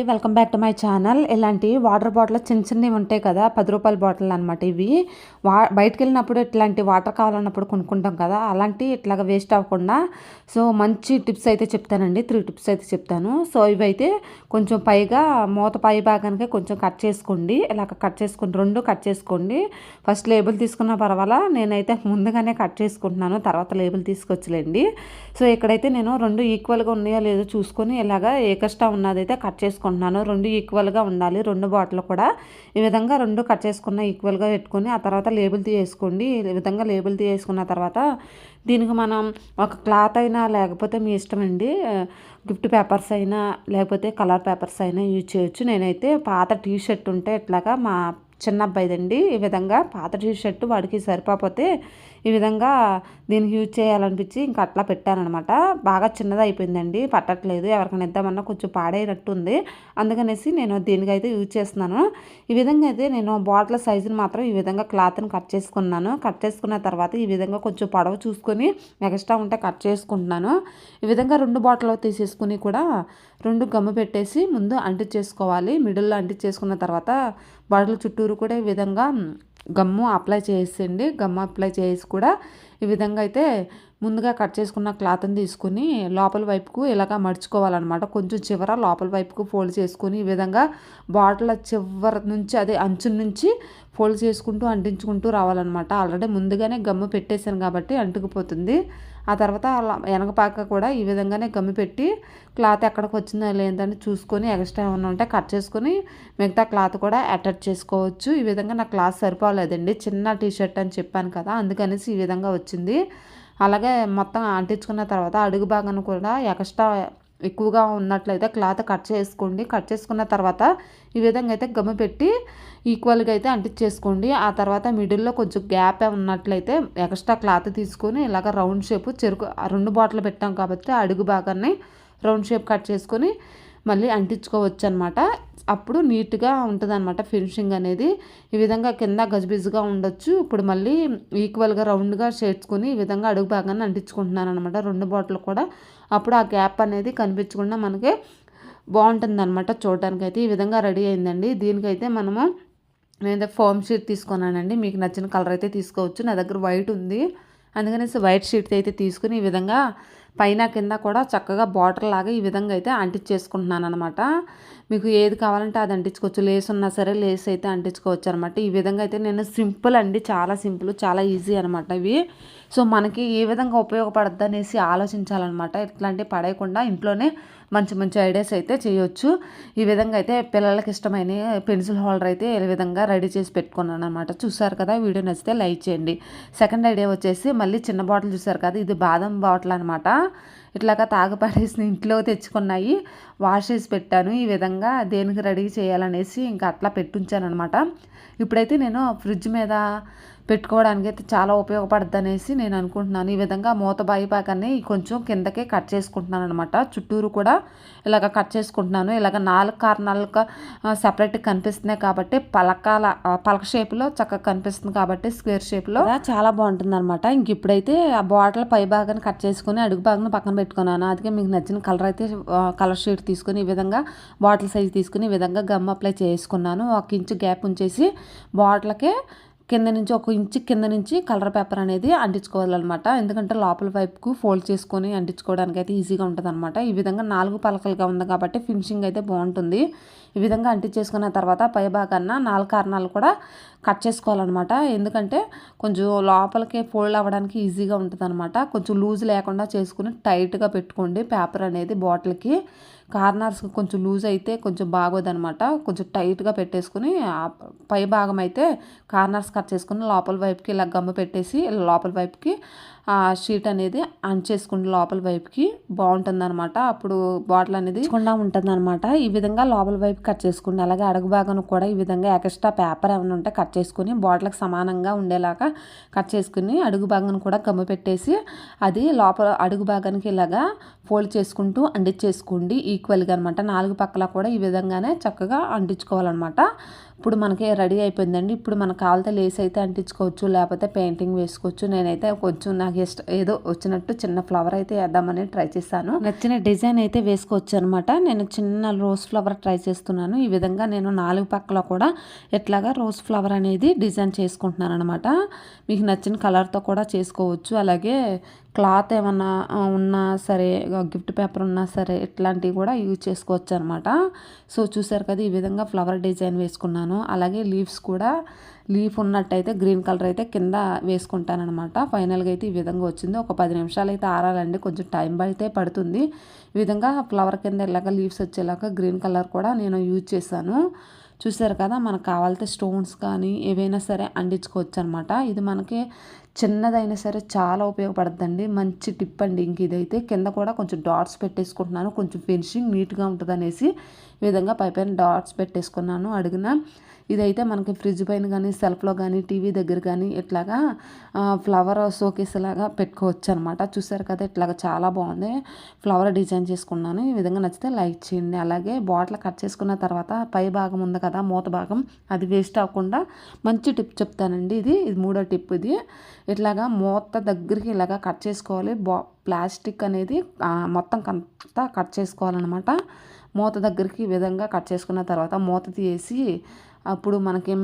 Welcome back to my channel ఇలాంటి water bottle చిన్న చిన్నవి ఉంటాయి కదా పది రూపాయల బాటిల్ అనమాట ఇవి. వా బయటకు వెళ్ళినప్పుడు ఇట్లాంటి వాటర్ కావాలన్నప్పుడు కొనుక్కుంటాం కదా అలాంటి ఇట్లాగా వేస్ట్ అవ్వకుండా. సో మంచి టిప్స్ అయితే చెప్తానండి. త్రీ టిప్స్ అయితే చెప్తాను. సో ఇవైతే కొంచెం పైగా మూత పై భాగానికి కొంచెం కట్ చేసుకోండి. ఇలాగ కట్ చేసుకోండి రెండు కట్ చేసుకోండి. ఫస్ట్ లేబుల్ తీసుకున్న పర్వాలా నేనైతే ముందుగానే కట్ చేసుకుంటున్నాను తర్వాత లేబుల్ తీసుకొచ్చలేండి. సో ఇక్కడైతే నేను రెండు ఈక్వల్గా ఉన్నాయో లేదో చూసుకొని ఇలాగ ఏ ఉన్నదైతే కట్ చేసుకుంటాను చేసుకుంటున్నాను. రెండు ఈక్వల్గా ఉండాలి. రెండు బాటిల్ కూడా. ఈ విధంగా రెండు కట్ చేసుకున్న ఈక్వల్గా పెట్టుకొని ఆ తర్వాత లేబుల్ తీసుకోండి ఈ విధంగా లేబుల్ తీసుకున్న తర్వాత దీనికి మనం ఒక క్లాత్ అయినా లేకపోతే మీ ఇష్టం అండి గిఫ్ట్ పేపర్స్ అయినా లేకపోతే కలర్ పేపర్స్ అయినా యూజ్ చేయొచ్చు. నేనైతే పాత టీ షర్ట్ ఉంటే ఇట్లాగా మా చిన్న అబ్బాయిదండి ఈ విధంగా పాత టీ షర్ట్ వాడికి సరిపోతే ఈ విధంగా దీనికి యూజ్ చేయాలనిపించి ఇంకా అట్లా పెట్టానమాట బాగా చిన్నది అయిపోయిందండి పట్టట్లేదు. ఎవరికైనా ఇద్దామన్నా కొంచెం పాడైనట్టు ఉంది అందుకనేసి నేను దీనికైతే యూజ్ చేస్తున్నాను. ఈ విధంగా అయితే నేను బాటిల్ సైజుని మాత్రం ఈ విధంగా క్లాత్ని కట్ చేసుకున్నాను. కట్ చేసుకున్న తర్వాత ఈ విధంగా కొంచెం పొడవు చూసుకొని ఎక్స్ట్రా ఉంటే కట్ చేసుకుంటున్నాను. ఈ విధంగా రెండు బాటిల్ తీసేసుకుని కూడా రెండు గమ్ము పెట్టేసి ముందు అంటించేసుకోవాలి. మిడిల్లో అంటించేసుకున్న తర్వాత బాటిల్ చుట్టూరు కూడా ఈ విధంగా గమ్ము అప్లై చేసేయండి. గమ్ము అప్లై చేసి కూడా ఈ విధంగా అయితే ముందుగా కట్ చేసుకున్న క్లాత్ని తీసుకుని లోపల వైపుకు ఇలాగా మడుచుకోవాలన్నమాట. కొంచెం చివర లోపల వైపుకు ఫోల్డ్ చేసుకుని ఈ విధంగా బాటిల్ చివరి నుంచి అదే అంచు నుంచి ఫోల్డ్ చేసుకుంటూ అంటించుకుంటూ రావాలన్నమాట. ఆల్రెడీ ముందుగానే గమ్ము పెట్టేశాను కాబట్టి అంటుకుపోతుంది. ఆ తర్వాత వెనకపాక కూడా ఈ విధంగానే గమ్మి పెట్టి క్లాత్ ఎక్కడికి వచ్చిందో లేదని చూసుకొని ఎక్స్ట్రా ఏమైనా ఉంటే కట్ చేసుకొని మిగతా క్లాత్ కూడా అటాచ్ చేసుకోవచ్చు. ఈ విధంగా నాకు క్లాత్ సరిపోలేదండి. చిన్న టీషర్ట్ అని చెప్పాను కదా అందుకనేసి ఈ విధంగా వచ్చింది. అలాగే మొత్తం అంటించుకున్న తర్వాత అడుగు భాగాన్ని కూడా ఎక్స్ట్రా ఎక్కువగా ఉన్నట్లయితే క్లాత్ కట్ చేసుకోండి. కట్ చేసుకున్న తర్వాత ఈ విధంగా అయితే గమ్ము పెట్టి ఈక్వల్గా అయితే అంటించేసుకోండి. ఆ తర్వాత మిడిల్లో కొంచెం గ్యాప్ ఉన్నట్లయితే ఎక్స్ట్రా క్లాత్ తీసుకొని ఇలాగ రౌండ్ షేప్ చెరుకు రెండు బాటిల్ పెట్టాం కాబట్టి అడుగు భాగాన్ని రౌండ్ షేప్ కట్ చేసుకొని మళ్ళీ అంటించుకోవచ్చు అనమాట అప్పుడు నీట్గా ఉంటుంది అనమాట ఫినిషింగ్ అనేది. ఈ విధంగా కింద గజిబిజిగా ఉండొచ్చు. ఇప్పుడు మళ్ళీ ఈక్వల్గా రౌండ్గా చేర్చుకొని ఈ విధంగా అడుగు భాగాన్ని అంటించుకుంటున్నాను అనమాట రెండు బాటిల్ కూడా అప్పుడు ఆ గ్యాప్ అనేది కనిపించకుండా మనకి బాగుంటుంది అనమాట చూడడానికి అయితే ఈ విధంగా రెడీ అయిందండి. దీనికైతే మనము నేనైతే ఫోమ్ షీట్ తీసుకున్నానండి. మీకు నచ్చిన కలర్ అయితే తీసుకోవచ్చు. నా దగ్గర వైట్ ఉంది. అందుకనేసి వైట్ షీట్ అయితే తీసుకుని ఈ విధంగా పైన కింద కూడా చక్కగా బార్డర్ లాగా ఈ విధంగా అయితే అంటించేసుకుంటున్నాను అనమాట మీకు ఏది కావాలంటే అది అంటించుకోవచ్చు. లేస్ ఉన్నా సరే లేస్ అయితే అంటించుకోవచ్చు అనమాట ఈ విధంగా అయితే నేను సింపుల్ అండి. చాలా సింపుల్ చాలా ఈజీ అనమాట ఇవి. సో మనకి ఏ విధంగా ఉపయోగపడద్దు అనేసి ఆలోచించాలన్నమాట. ఇట్లాంటివి పడేయకుండా ఇంట్లోనే మంచి మంచి ఐడియాస్ అయితే చేయొచ్చు. ఈ విధంగా అయితే పిల్లలకి ఇష్టమైన పెన్సిల్ హోల్డర్ అయితే ఈ విధంగా రెడీ చేసి పెట్టుకున్నాను అనమాట చూసారు కదా వీడియో నచ్చితే లైక్ చేయండి. సెకండ్ ఐడియా వచ్చేసి మళ్ళీ చిన్న బాటిల్ చూసారు కదా ఇది బాదం బాటిల్ అనమాట ఇట్లాగా తాగపడేసి ఇంట్లో తెచ్చుకున్నాయి వాష్ చేసి పెట్టాను. ఈ విధంగా దేనికి రెడీ చేయాలనేసి ఇంకా అట్లా పెట్టుంచాను అనమాట ఇప్పుడైతే నేను ఫ్రిడ్జ్ మీద పెట్టుకోవడానికి అయితే చాలా ఉపయోగపడుతుంది అనేసి నేను అనుకుంటున్నాను. ఈ విధంగా మూత బాయిపాకాన్ని కొంచెం కిందకే కట్ చేసుకుంటున్నాను అనమాట చుట్టూరు కూడా ఇలాగ కట్ చేసుకుంటున్నాను. ఇలాగ నాలుగు కారణాలుగా సపరేట్గా కనిపిస్తున్నాయి కాబట్టి పలకాల పలక షేప్లో చక్కగా కనిపిస్తుంది కాబట్టి స్క్వేర్ షేప్లో. చాలా బాగుంటుంది అనమాట ఇంక ఇప్పుడైతే ఆ బాటిల్ పై భాగాన్ని కట్ చేసుకుని అడుగు భాగం పక్కన పెట్టుకున్నాను. అందుకే మీకు నచ్చిన కలర్ అయితే కలర్ షీట్ తీసుకుని ఈ విధంగా బాటిల్ సైజ్ తీసుకుని ఈ విధంగా గమ్ అప్లై చేసుకున్నాను. ఒక ఇంచు గ్యాప్ ఉంచేసి బాటిల్కే కింద నుంచి ఒక ఇంచు కింద నుంచి కలర్ పేపర్ అనేది అంటించుకోవాలన్నమాట. ఎందుకంటే లోపల వైపుకు ఫోల్డ్ చేసుకొని అంటించుకోవడానికి అయితే ఈజీగా ఉంటుంది అనమాట ఈ విధంగా నాలుగు పలకలుగా ఉంది కాబట్టి ఫినిషింగ్ అయితే బాగుంటుంది. ఈ విధంగా అంటించేసుకున్న తర్వాత పై భాగాన నాలుగు కారణాలు కూడా కట్ చేసుకోవాలన్నమాట. ఎందుకంటే కొంచెం లోపలికి ఫోల్డ్ అవ్వడానికి ఈజీగా ఉంటుంది కొంచెం లూజ్ లేకుండా చేసుకుని టైట్గా పెట్టుకోండి. పేపర్ అనేది బాటిల్కి కార్నర్స్ కొంచెం లూజ్ అయితే కొంచెం బాగోదనమాట. కొంచెం టైట్గా పెట్టేసుకుని పై భాగం అయితే కార్నర్స్ కట్ చేసుకుని లోపల వైపుకి ఇలా గమ్మ పెట్టేసి లోపల వైపుకి షీట్ అనేది అంచేసుకుని లోపల వైపుకి బాగుంటుంది అనమాట అప్పుడు బాటిల్ అనేది కుండా ఉంటుంది అనమాట ఈ విధంగా లోపల వైపు కట్ చేసుకోండి అలాగే అడుగు భాగం కూడా ఈ విధంగా ఎక్స్ట్రా పేపర్ ఏమైనా ఉంటే కట్ చేసుకుని బాటిల్కి సమానంగా ఉండేలాగా కట్ చేసుకుని అడుగు భాగం కూడా కమ్ము పెట్టేసి అది లోపల అడుగు భాగానికి ఇలాగా ఫోల్డ్ చేసుకుంటూ అంటించేసుకోండి. ఈక్వల్గా అనమాట నాలుగు పక్కల కూడా ఈ విధంగానే చక్కగా అంటించుకోవాలన్నమాట. ఇప్పుడు మనకి రెడీ అయిపోయిందండి. ఇప్పుడు మనకు కావాలితే లేస్ అయితే అంటించుకోవచ్చు లేకపోతే పెయింటింగ్ వేసుకోవచ్చు. నేనైతే కొంచెం నాకు నాకు ఇష్టం ఏదో వచ్చినట్టు చిన్న ఫ్లవర్ అయితే వేద్దామని ట్రై చేశాను. నచ్చిన డిజైన్ అయితే వేసుకోవచ్చు అనమాట నేను చిన్న రోజ్ ఫ్లవర్ ట్రై చేస్తున్నాను. ఈ విధంగా నేను నాలుగు పక్కల కూడా ఎట్లాగా రోజ్ ఫ్లవర్ అనేది డిజైన్ చేసుకుంటున్నాను అనమాట మీకు నచ్చిన కలర్తో కూడా చేసుకోవచ్చు. అలాగే క్లాత్ ఏమన్నా ఉన్నా సరే గిఫ్ట్ పేపర్ ఉన్నా సరే ఇట్లాంటివి కూడా యూజ్ చేసుకోవచ్చు అనమాట సో చూసారు కదా ఈ విధంగా ఫ్లవర్ డిజైన్ వేసుకున్నాను. అలాగే లీవ్స్ కూడా లీఫ్ ఉన్నట్టయితే గ్రీన్ కలర్ అయితే కింద వేసుకుంటానమాట ఫైనల్గా అయితే ఈ విధంగా వచ్చింది. ఒక పది నిమిషాలు అయితే ఆరాలండి. కొంచెం టైం పడితే పడుతుంది. ఈ విధంగా ఫ్లవర్ కింద ఇలాగ లీవ్స్ వచ్చేలాగా గ్రీన్ కలర్ కూడా నేను యూజ్ చేశాను. చూసారు కదా మనకు కావాల్సిన స్టోన్స్ కానీ ఏవైనా సరే అంటించుకోవచ్చు అనమాట ఇది మనకి చిన్నదైనా సరే చాలా ఉపయోగపడుతుందండి మంచి టిప్ అండి ఇంక ఇదైతే. కింద కూడా కొంచెం డాట్స్ పెట్టేసుకుంటున్నాను. కొంచెం ఫినిషింగ్ నీట్గా ఉంటుంది అనేసి ఈ విధంగా పైపైన డాట్స్ పెట్టేసుకున్నాను. అడిగిన ఇదైతే మనకి ఫ్రిడ్జ్ పైన కానీ సెల్ఫ్లో కానీ టీవీ దగ్గర కానీ ఇట్లాగా ఫ్లవర్ షోకేస్ లాగా పెట్టుకోవచ్చు అనమాట చూసారు కదా ఇట్లాగా చాలా బాగుంది. ఫ్లవర్ డిజైన్ చేసుకున్నాను. ఈ విధంగా నచ్చితే లైక్ చేయండి. అలాగే బాటిల్ కట్ చేసుకున్న తర్వాత పై భాగం ఉంది కదా మూత భాగం అది వేస్ట్ అవ్వకుండా మంచి టిప్ చెప్తానండి ఇది. ఇది మూడో టిప్ ఇది. ఇట్లాగా మూత దగ్గరికి ఇలాగా కట్ చేసుకోవాలి. బా ప్లాస్టిక్ అనేది మొత్తం అంతా కట్ చేసుకోవాలన్నమాట. మూత దగ్గరికి ఈ విధంగా కట్ చేసుకున్న తర్వాత మూత తీసి అప్పుడు మనకి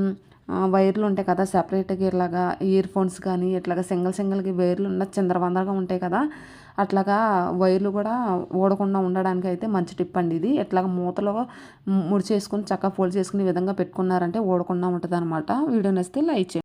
వైర్లు ఉంటాయి కదా సపరేట్గా ఇట్లాగా ఇయర్ ఫోన్స్ కానీ ఇట్లాగా సింగిల్ సింగిల్కి వైర్లు ఉన్న చిందరవందరగా ఉంటాయి కదా అట్లాగా వైర్లు కూడా ఊడకుండా ఉండడానికి అయితే మంచి టిప్ అండి ఇది. ఇట్లాగ మూతలో ముడి చేసుకుని చక్కగా ఫోల్డ్ చేసుకుని విధంగా పెట్టుకున్నారంటే ఊడకుండా ఉంటుంది అనమాట వీడియో నచ్చితే లైక్ చేయండి.